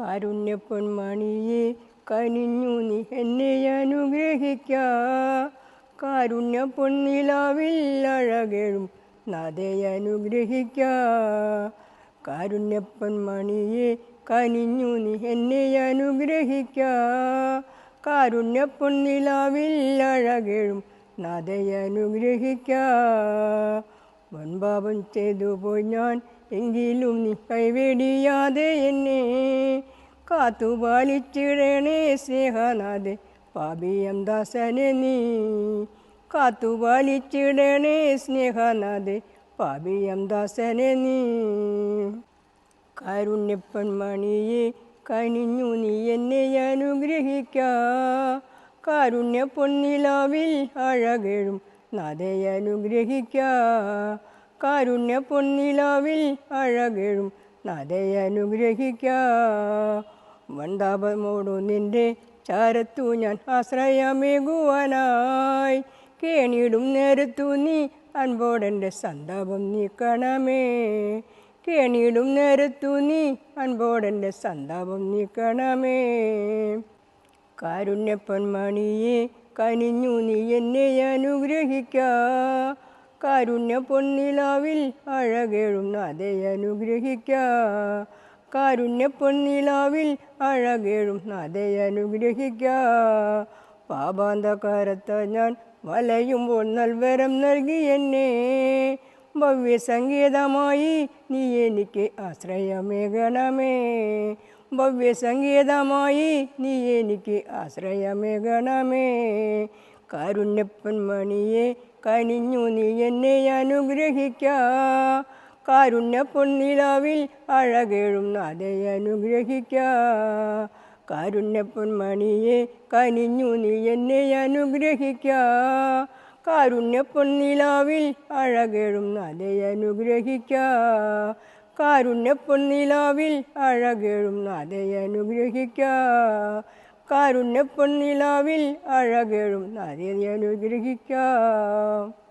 കാരുണ്യപ്പൊന്മണിയെ കനിഞ്ഞു നീ എന്നെ അനുഗ്രഹിക്ക. കാരുണ്യ പൊന്നിലാവിൽ അഴകഴും കാരുണ്യപ്പൊന്മണിയെ കനിഞ്ഞു നീ എന്നെ അനുഗ്രഹിക്ക. കാരുണ്യ പൊന്നിലാവിൽ അഴകഴും നദയെ അനുഗ്രഹിക്ക. ചെയ്തു പോയി ഞാൻ എങ്കിലും നീ കൈവെടിയാതെ എന്നെ കാത്തുപാലിച്ചിടണേ സ്നേഹനാഥെ പാപിയം ദാസനെ നീ കാത്തുപാലിച്ചിടണേ സ്നേഹനാഥെ പാപിയം ദാസനെ നീ. കാരുണ്യപ്പന്മണിയെ കനിഞ്ഞു നീ എന്നെ അനുഗ്രഹിക്ക. കാരുണ്യ പൊന്നിലാവിൽ അഴകഴും നദയെ അനുഗ്രഹിക്ക. കാരുണ്യ പൊന്നിലാവിൽ അഴകഴും നദയെ അനുഗ്രഹിക്ക. വണ്ടാപമോടു നിന്റെ ചാരത്തു ഞാൻ ആശ്രയമേകുവാനായി. കേണിയിടും നേരത്തു നീ അൻപോടെന്റെ സന്താപം നീക്കണമേ കേണിയിടും നേരത്തു നീ അൻപോടെന്റെ സന്താപം നീക്കണമേ കാരുണ്യപ്പൊന്മണിയെ കനിഞ്ഞു നീ എന്നെ അനുഗ്രഹിക്ക. കാരുണ്യ പൊന്നിലാവിൽ അഴകേഴും അതേ അനുഗ്രഹിക്ക. കാരുണ്യ പൊന്നിലാവിൽ അഴകേഴും നാഥെ അനുഗ്രഹിക്ക പാപാന്തകാരത്ത ഞാൻ വലയുമ്പോൾ നൽവരം നൽകി എന്നെ. ഭവ്യ സംഗീതമായി നീ എനിക്ക് ആശ്രയമേകണമേ. ഭവ്യ സംഗീതമായി നീ എനിക്ക് ആശ്രയമേകണമേ. കാരുണ്യപ്പൊന്മണിയെ കനിഞ്ഞു നീ എന്നെ അനുഗ്രഹിക്ക. കാരുണ്യ പൊന്നിലാവിൽ അഴകേഴും നാഥെ അനുഗ്രഹിക്ക. കാരുണ്യ പൊന്മണിയെ കനിഞ്ഞു നീ എന്നെ അനുഗ്രഹിക്ക. കാരുണ്യ പൊന്നിലാവിൽ അഴകേഴും നാഥെ അനുഗ്രഹിക്ക. കാരുണ്യ പൊന്നിലാവിൽ അഴകേഴും നാഥെ അനുഗ്രഹിക്ക. കാരുണ്യ പൊന്നിലാവിൽ അഴകേഴും നാഥെ അനുഗ്രഹിക്കാം.